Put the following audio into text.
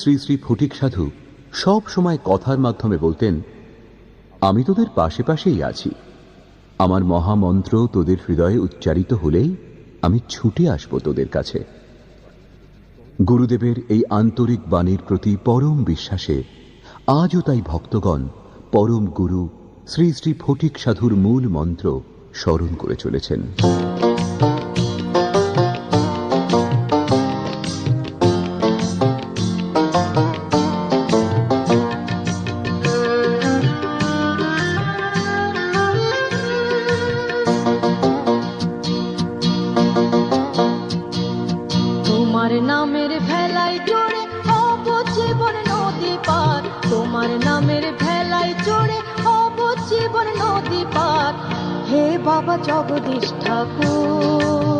শ্রী শ্রী ফটিক সাধু সব সময় কথার মাধ্যমে বলতেন, আমি তোদের পাশে পাশেই আছি। আমার মহামন্ত্র তোদের হৃদয়ে উচ্চারিত হলেই আমি ছুটে আসব তোদের কাছে। গুরুদেবের এই আন্তরিক বাণীর প্রতি পরম বিশ্বাসে আজও তাই ভক্তগণ পরম গুরু শ্রী শ্রী ফটিক সাধুর মূল মন্ত্র স্মরণ করে চলেছেন। তোমার নামের ভেলাই চড়ে হব জীবন নদী পার। তোমার নামের ভেলাই চড়ে হব জীবন নদী পার। হে বাবা জগদীশ ঠাকুর